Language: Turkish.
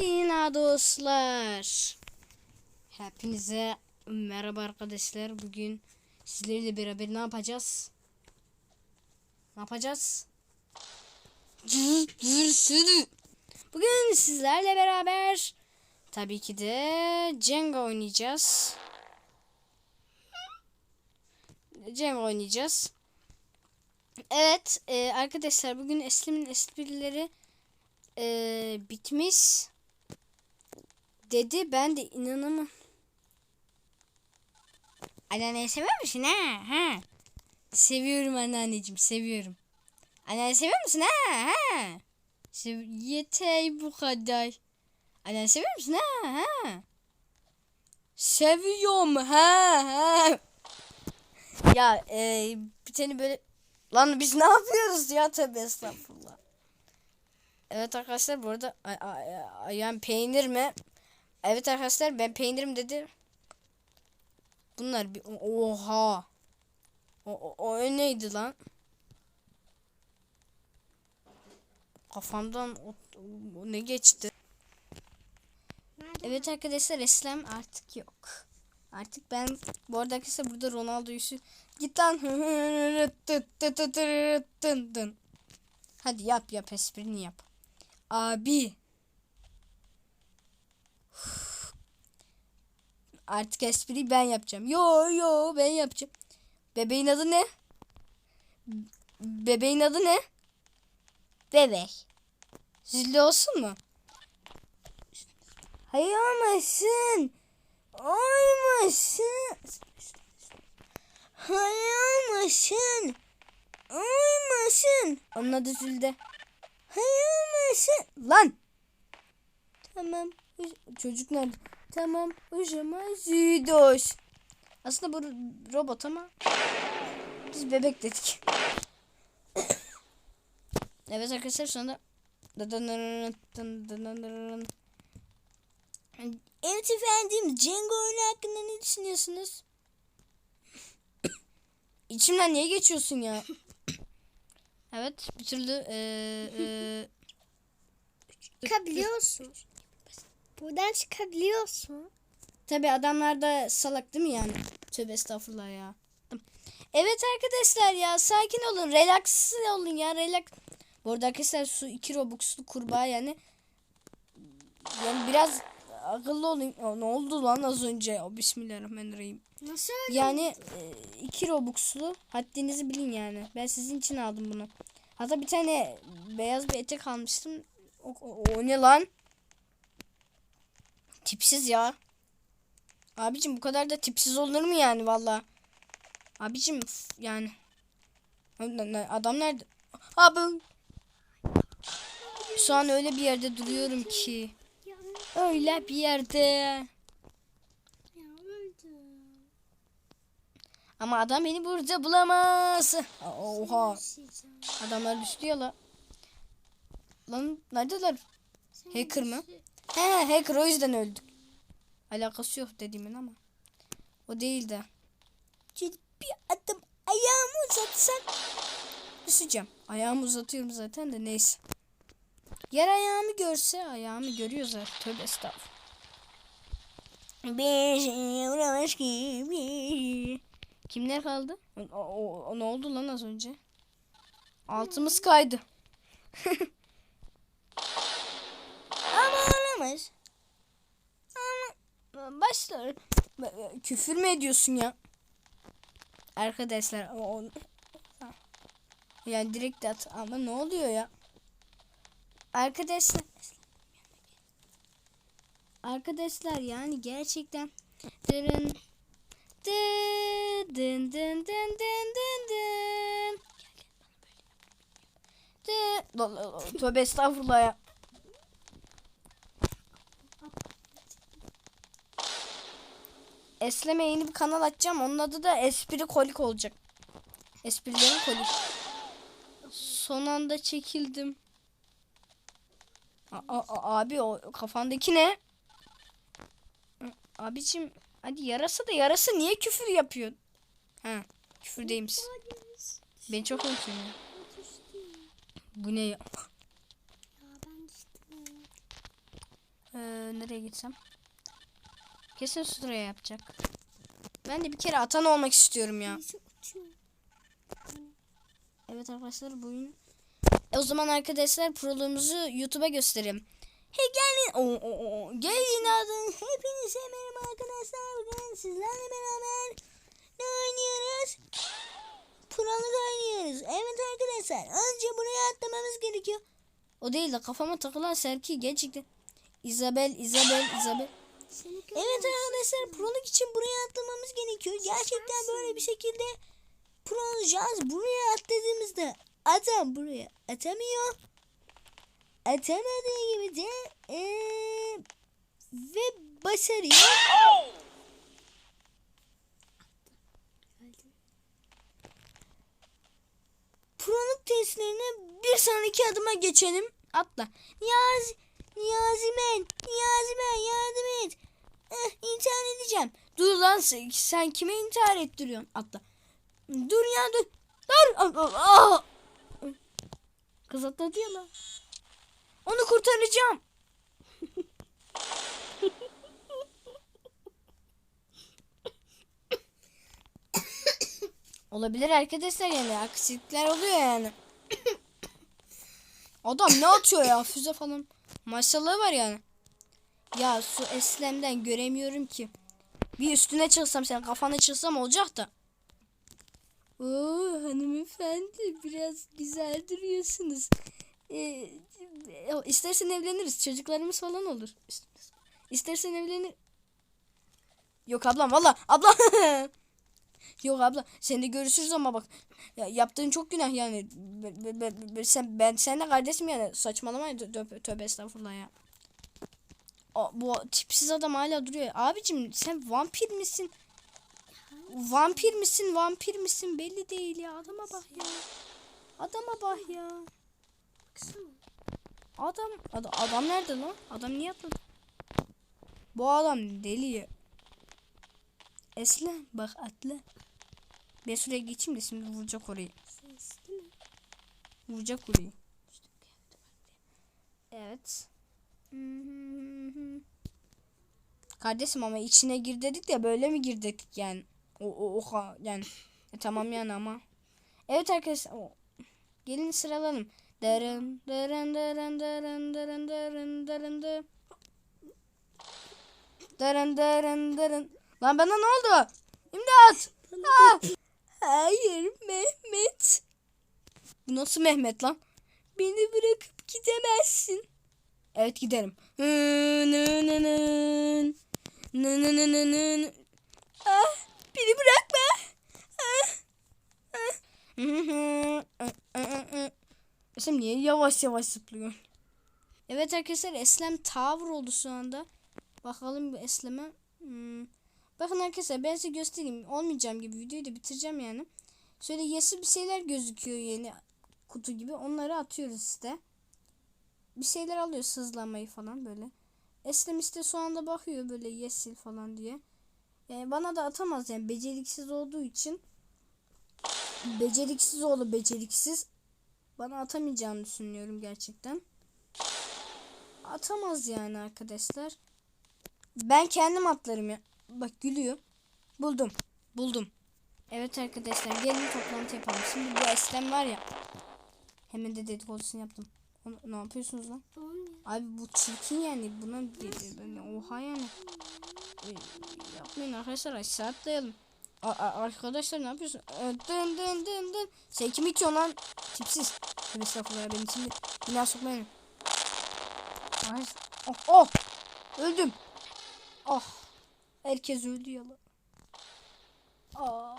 Merhaba dostlar. Hepinize merhaba arkadaşlar. Bugün sizlerle beraber ne yapacağız? Ne yapacağız? Bugün sizlerle beraber tabii ki de Jenga oynayacağız. Jenga oynayacağız. Evet e, arkadaşlar bugün Eslim'in esprileri e, bitmiş dedi. Ben de inanamam. Anneanneyi seviyor musun ha? ha? Seviyorum anneanneciğim seviyorum. Anneanne seviyor musun ha? ha? Sev Yeter bu kadar. Anneanne seviyor musun ha? ha? Seviyorum ha ha. Ya e, bir tane böyle lan biz ne yapıyoruz ya tabi estağfurullah. Evet arkadaşlar bu arada ay- ay- ayağım peynir mi? Evet arkadaşlar ben peynirim dedi. Bunlar bir oha. O, o, o neydi lan? Kafamdan o, o ne geçti? Evet arkadaşlar Eslem artık yok. Artık ben bu arada arkadaşlar burada Ronaldo'yu sü- git lan. Hadi yap yap esprini yap. Abi. Artık espriyi ben yapacağım. Yo yo ben yapacağım. Bebeğin adı ne? Bebeğin adı ne? Bebek. Zilli olsun mu? Hayır olmasın. Olmasın. Hayır olmasın. Olmasın. Onun adı Zülde. Hayır olmasın. Lan. Tamam. Çocuk nerede? Tamam. Ujama Züdoş. Aslında bu robot ama biz bebek dedik. evet arkadaşlar anda Evet efendim Cengo oyunu hakkında ne düşünüyorsunuz? İçimden niye geçiyorsun ya? Evet bir türlü eee eee Çıkabiliyorsun. Buradan çıkabiliyorsun. Tabi adamlar da salak değil mi yani? Tövbe estağfurullah ya. Evet arkadaşlar ya sakin olun. Relax olun ya. Relax. Bu arada arkadaşlar su 2 robux'lu kurbağa yani. Yani biraz akıllı olun. Aa, ne oldu lan az önce? O bismillahirrahmanirrahim. Nasıl öyle? Yani 2 robux'lu. Haddinizi bilin yani. Ben sizin için aldım bunu. Hatta bir tane beyaz bir etek almıştım. O, o, o ne lan? Tipsiz ya. Abicim bu kadar da tipsiz olur mu yani valla? Abicim yani. Adam nerede? Abi. Şu an öyle bir yerde duruyorum ki. Öyle bir yerde. Ama adam beni burada bulamaz. Oha. Adamlar düştü ya la. Lan neredeler? Hacker mı? He hacker o yüzden öldük. Alakası yok dediğimin ama. O değil de. Bir adım ayağımı uzatsan. Düşeceğim. Ayağımı uzatıyorum zaten de neyse. Yer ayağımı görse ayağımı görüyor zaten. Tövbe estağfurullah. Kimler kaldı? O, o- o ne oldu lan az önce? Altımız kaydı. Ama başlar. Küfür mü ediyorsun ya? Arkadaşlar o, yani direkt at ama ne oluyor ya? Arkadaşlar Arkadaşlar yani gerçekten dırın dın dın dın dın dın dın dın Tövbe estağfurullah ya. Esleme yeni bir kanal açacağım. Onun adı da Espri Kolik olacak. Esprilerin kolik. Son anda çekildim. A- a- a- abi o kafandaki ne? Abicim hadi yarasa da yarasa niye küfür yapıyor? Ha küfürdeymiş. Ben çok unutuyorum ya. Bu ne ya? Ee, nereye gitsem? Kesin sıraya yapacak. Ben de bir kere atan olmak istiyorum ya. Evet arkadaşlar bugün e, o zaman arkadaşlar proluğumuzu YouTube'a göstereyim. Hey gelin o o o gelin adın hepinize merhaba arkadaşlar bugün sizlerle beraber ne oynuyoruz? Proluk oynuyoruz. Evet arkadaşlar önce buraya atlamamız gerekiyor. O değil de kafama takılan Serki gerçekten. Isabel, Isabel, Isabel. Evet arkadaşlar prolog için buraya atlamamız gerekiyor. Gerçekten böyle bir şekilde pro olacağız. Buraya atladığımızda adam buraya atamıyor. Atamadığı gibi de eee, ve başarıyor. Prolog testlerine bir sonraki adıma geçelim. Atla. Niyazi, Niyazi men, Niyazi men yardım et. Eh, intihar edeceğim. Dur lan sen, sen kime intihar ettiriyorsun? Atla. Dur ya dur. Dur. Ah, ah, ah. Kız atladı ya lan. Onu kurtaracağım. Olabilir arkadaşlar yani aksilikler oluyor yani. Adam ne atıyor ya füze falan. Maşallahı var yani. Ya su eslemden göremiyorum ki. Bir üstüne çıksam sen kafana çıksam olacak da. Oo hanımefendi biraz güzel duruyorsunuz. Ee, istersen evleniriz çocuklarımız falan olur. İstersen evlenir. Yok ablam valla abla. Yok abla sen de görüşürüz ama bak ya, yaptığın çok günah yani. Be- be- be- sen ben seninle kardeşim yani saçmalama tö- tövbe, tövbe estağfurullah ya. O, bu tipsiz adam hala duruyor. Abicim sen vampir misin? Vampir misin? Vampir misin? Belli değil ya. Adama bak ya. Adama bak ya. Adam adam, adam nerede lan? Adam niye atladı? Bu adam deli ya. Eslen bak atla. Ben şuraya geçeyim de şimdi vuracak orayı. Vuracak orayı. Evet. Kardeşim ama içine gir dedik de böyle mi gir dedik yani. O, o oha yani. E, tamam yani ama. Evet arkadaşlar. o- Gelin sıralanım. Darın darın darın darın darın darın darın darın. Darın darın darın. Lan bana ne oldu? İmdat. Ah! Hayır Mehmet. Bu nasıl Mehmet lan? Beni bırakıp gidemezsin. Evet giderim. Ah, beni bırakma. Eslem niye yavaş yavaş zıplıyor? Evet arkadaşlar Eslem tavır oldu şu anda. Bakalım bu Eslem'e. Hmm. Bakın arkadaşlar ben size göstereyim. Olmayacağım gibi videoyu da bitireceğim yani. Şöyle yeşil bir şeyler gözüküyor yeni kutu gibi. Onları atıyoruz işte. Bir şeyler alıyor sızlamayı falan böyle. Eslem işte şu anda bakıyor böyle yeşil falan diye. Yani bana da atamaz yani beceriksiz olduğu için. Beceriksiz oğlu beceriksiz. Bana atamayacağını düşünüyorum gerçekten. Atamaz yani arkadaşlar. Ben kendim atlarım ya. Bak gülüyor. Buldum. Buldum. Evet arkadaşlar gelin toplantı yapalım. Şimdi bu Eslem var ya. Hemen de dedikodusunu yaptım. Onu- ne yapıyorsunuz lan? Abi bu çirkin yani. Buna oha yani. Ee, yapmayın arkadaşlar aşağı atlayalım. A- a- arkadaşlar ne yapıyorsun? Ee, dın dın dın dın. Sen kimi itiyorsun lan? Tipsiz. Tövbe estağfurullah beni şimdi bina sokmayın. Ay, Oh, oh. Öldüm. Oh. Herkes öldü yalan. Aa.